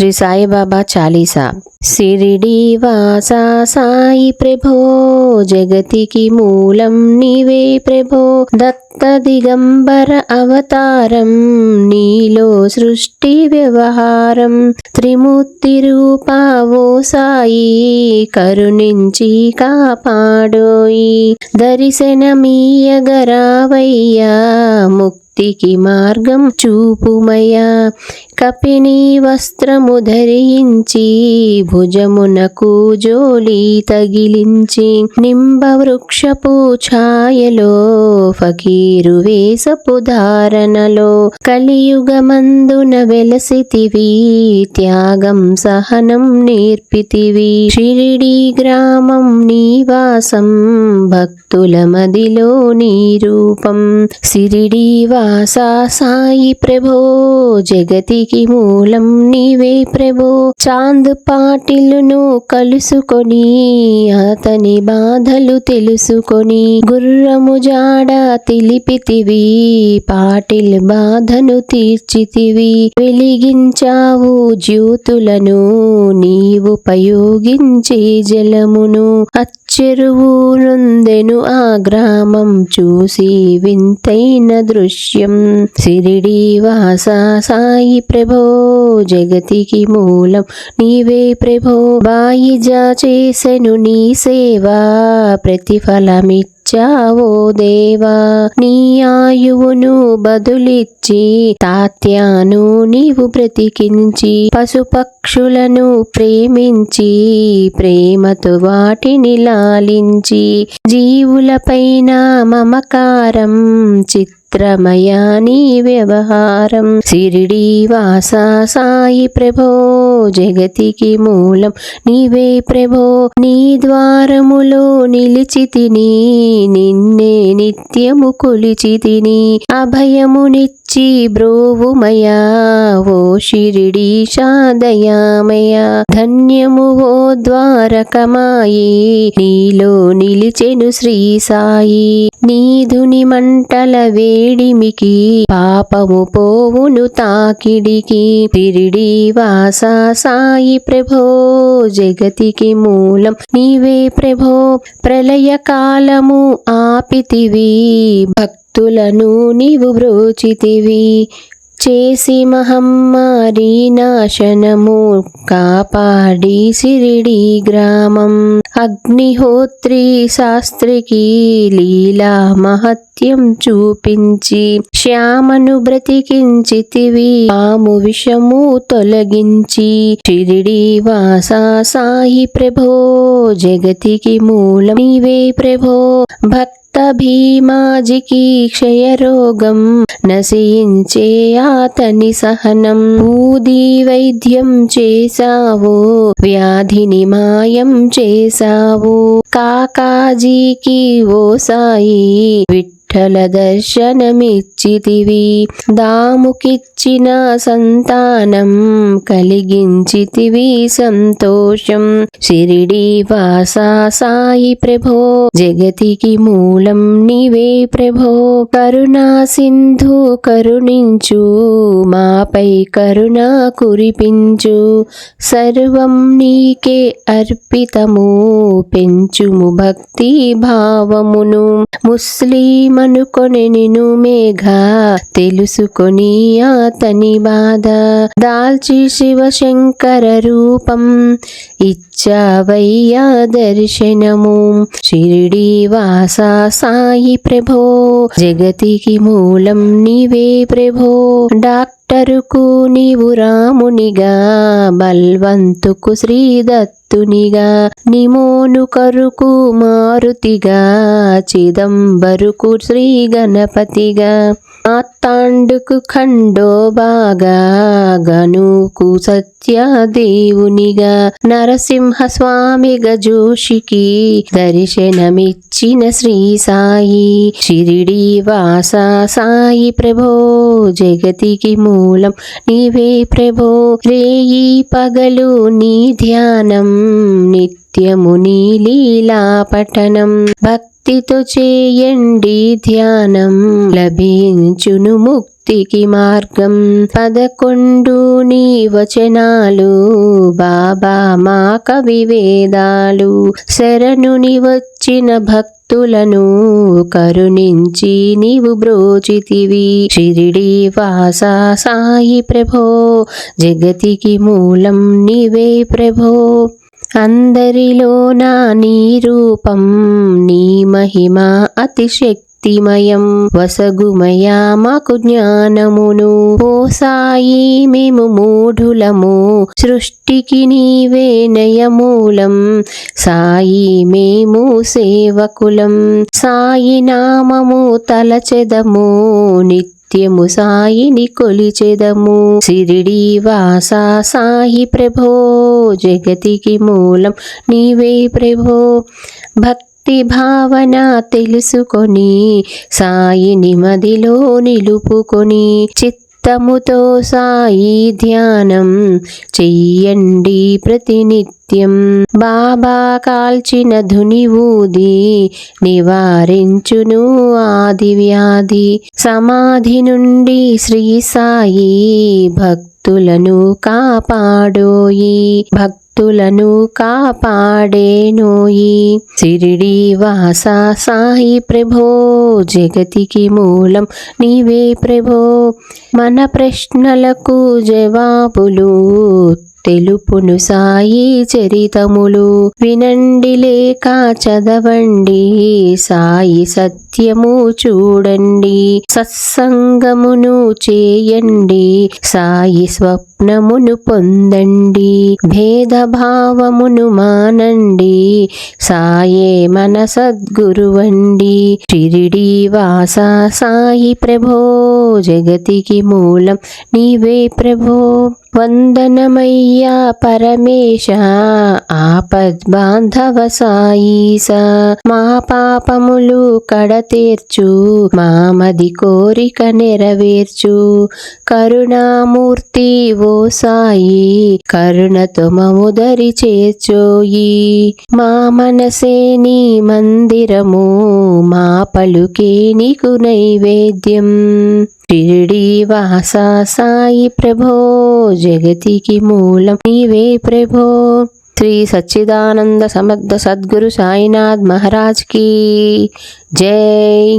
శ్రీ సాయిబాబా చాలీసా. సిరిడి వాసా సాయి ప్రభో జగతికి మూలం నీవే ప్రభో. దత్త దిగంబర అవతారం నీలో సృష్టి వ్యవహారం. త్రిమూర్తి రూపావో సాయి కరుణించి కాపాడోయి. దర్శనమీయగరావయ్యా ముక్తికి మార్గం చూపుమయ్యా. కపినీ వస్త్రము ధరించి భుజమునకు జోలి తగిలించి నింబ వృక్షపు ఛాయలో ఫకీరు వేసపు ధారణలో కలియుగమందున వెలసితివి త్యాగం సహనం నేర్పితివి. షిరిడి గ్రామం నీవాసం భక్తి తులమదిలో నీ రూపం సిరిడి వాసా సాయి ప్రభో జగతికి మూలం నీవే ప్రభో. చాంద్ పాటిలును కలుసుకొని అతని బాధలు తెలుసుకొని గుర్రము జాడ తెలిపితివి పాటిల్ బాధను తీర్చితివి. వెలిగించావు జ్యోతులను నీవు ఉపయోగించే జలమును అచ్చెరువు నొందెను ఆ గ్రామం చూసి వింతైన దృశ్యం. సిరిడి వాసా సాయి ప్రభో జగతికి మూలం నీవే ప్రభో. బాయిజా చేసెను నీ సేవా ప్రతిఫలమిచ్చావో దేవా. నీ ఆయువును బదులిచ్చి తాత్యాను నీవు బ్రతికించి పక్షులను ప్రేమించి ప్రేమతో వాటిని లాలించి జీవులపైన మమకారం చిత్రమయా నీ వ్యవహారం. సిరిడి వాసా సాయి ప్రభో జగతికి మూలం నీవే ప్రభో. నీ ద్వారములో నిలిచి తిని నిన్నే నిత్యము కొలిచి తిని అభయమునిచ్చి బ్రోవుమయా. ఓ షిరిడి దయామయ ధన్యము ఓ ద్వారకమాయి. నీలో నిలిచెను శ్రీ సాయి. నీధుని మంటల వేడిమికి పాపము పోవును తాకిడికి. తిరిడి వాసా సాయి ప్రభో జగతికి మూలం నీవే ప్రభో. ప్రళయ కాలము ఆపితివి భక్తులను నీవు బ్రోచితివి. చేసి మహమ్మారి నాశనము కాపాడి సిరిడి గ్రామం. అగ్నిహోత్రి శాస్త్రికి లీలా మహత్యం చూపించి శ్యామను బ్రతికించితివి పాము విషము తొలగించి. షిరిడి వాసా సాయి ప్రభో జగతికి మూలం నీవే ప్రభో భక్తి భీమాజికి క్షయరోగం నశించే అతని సహనం. ఊది వైద్యం చేశావో వ్యాధిని మాయం చేశావో కాకాజీకి ఓ సాయి విఠల దర్శనమిచ్చితివి దాముకిచ్చిన సంతానం కలిగించితివి సంతోషం. షిరిడి వాసా సాయి ప్రభో జగతికి మూలం నీవే ప్రభో. కరుణా సింధు కరుణించు మాపై కరుణ కురిపించు. సర్వం నీకే అర్పితము పెంచుము భక్తి భావమును. ముస్లిం నిను మేఘ తెలుసుకొని అతని బాధ. దాల్చి శివశంకర రూపం ఇచ్చావయ్యా దర్శనము. షిరిడి వాసా సాయి ప్రభో జగతికి మూలం నీవే ప్రభో. డాక్టరుకు నీవు రామునిగా బల్వంతుకు శ్రీదత్తునిగా నిమోను కరుకు మారుతిగా చిదంబరుకు శ్రీ గణపతిగా ఆత్తాండుకు ఖండోబాగా గనుకు సత్యదేవునిగా నరసింహ స్వామి గజోషికి దర్శనమిచ్చిన శ్రీ సాయి. షిరిడి వాస సాయి ప్రభో జగతికి మూలం నీవే ప్రభో. రేయి పగలు నీ ధ్యానం నిత్యము నీ పఠనం. భక్తితో చేయండి ధ్యానం. లభించును ముక్తికి మార్గం. పదకొండు నీ వచనాలు. బాబా మా కవి వేదాలు. శరణుని వచ్చిన భక్తులను కరుణించి నీవు బ్రోచితివి. షిరిడి వాస సాయి ప్రభో జగతికి మూలం నీవే ప్రభో. అందరిలో నా నీ రూపం నీ మహిమ అతిశక్తిమయం. వసగుమయా మాకు జ్ఞానమును. ఓ సాయి మేము మూఢులము. సృష్టికి నీవే నయమూలం. సాయి మేము సేవకులం. సాయి నామము తలచెదము. నిత్య నిత్యము సాయిని కొలిచెదము సిరిడి వాసా సాయి ప్రభో జగతికి మూలం నీవే ప్రభో. భక్తి భావన తెలుసుకొని సాయిని మదిలో నిలుపుకొని చిత్తముతో సాయి ధ్యానం చెయ్యండి ప్రతినిత్యం. బాబా కాల్చిన ధుని ఊది నివారించును ఆది వ్యాధి సమాధి నుండి శ్రీ సాయి భక్తులను కాపాడోయి భక్తులను కాపాడేనోయి. సిరిడి వాస సాయి ప్రభో జగతికి మూలం నీవే ప్రభో. మన ప్రశ్నలకు జవాబులు తెలుపును సాయి చరితములు. వినండి లేక చదవండి సాయి సత్యము చూడండి. సత్సంగమును చేయండి సాయి స్వప్నమును పొందండి. భేదభావమును మానండి సాయే మన సద్గురువండి షిరిడి వాస సాయి ప్రభో జగతికి మూలం నీవే ప్రభో. వందనమయ్య. పరమేశ ఆపద్బాంధవ సాయీస మా పాపములు కడతీర్చు మామది కోరిక నెరవేర్చు కరుణామూర్తి ఓ సాయి కరుణతో మముదరి చేర్చోయి మా మనసే నీ మందిరము మా పలుకే నీకు నైవేద్యం షిరిడి వాస సాయి ప్రభో జగతికి మూలం నీవే ప్రభో. శ్రీ సచ్చిదానంద సమర్థ సద్గురు సాయినాథ్ మహారాజ్కి జై.